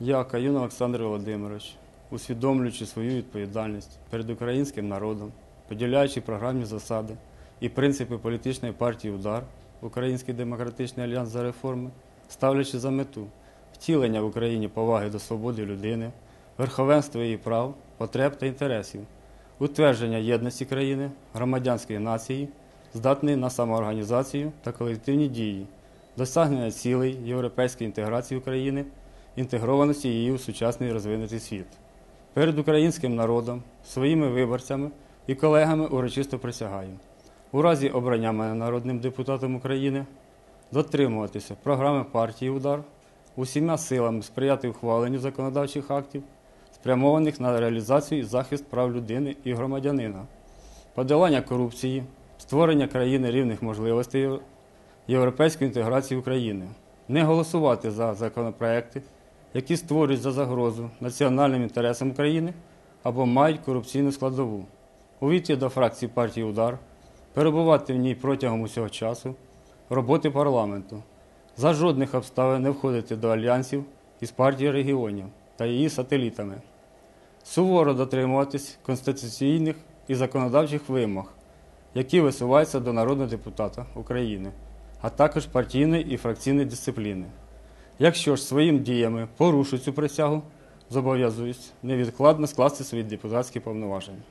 Я, Каюн Олександр Володимирович, усвідомлюючи свою відповідальність перед українським народом, поділяючи програмні засади і принципи політичної партії Удар, Український демократичний альянс за реформи, ставлячи за мету втілення в Україні поваги до свободи людини, верховенства її прав, потреб та інтересів, утвердження єдності країни, громадянської нації, здатної на самоорганізацію та колективні дії, досягнення цілей європейської інтеграції України, інтегрованості її у сучасний розвинутий світ. Перед українським народом, своїми виборцями і колегами урочисто присягаю. У разі обрання мене народним депутатом України дотримуватися програми партії Удар, усіма силами сприяти ухваленню законодавчих актів, спрямованих на реалізацію і захист прав людини і громадянина, подолання корупції, створення країни рівних можливостей європейської інтеграції України, не голосувати за законопроекти, які створюють за загрозу національним інтересам України або мають корупційну складову, увійти до фракції партії Удар, перебувати в ній протягом усього часу, роботи парламенту, за жодних обставин не входити до альянсів із партією регіонів та її сателітами, суворо дотримуватись конституційних і законодавчих вимог, які висуваються до народного депутата України, а також партійної і фракційної дисципліни. Якщо ж своїм діями порушу цю присягу, зобов'язуюсь невідкладно скласти свої депутатські повноваження.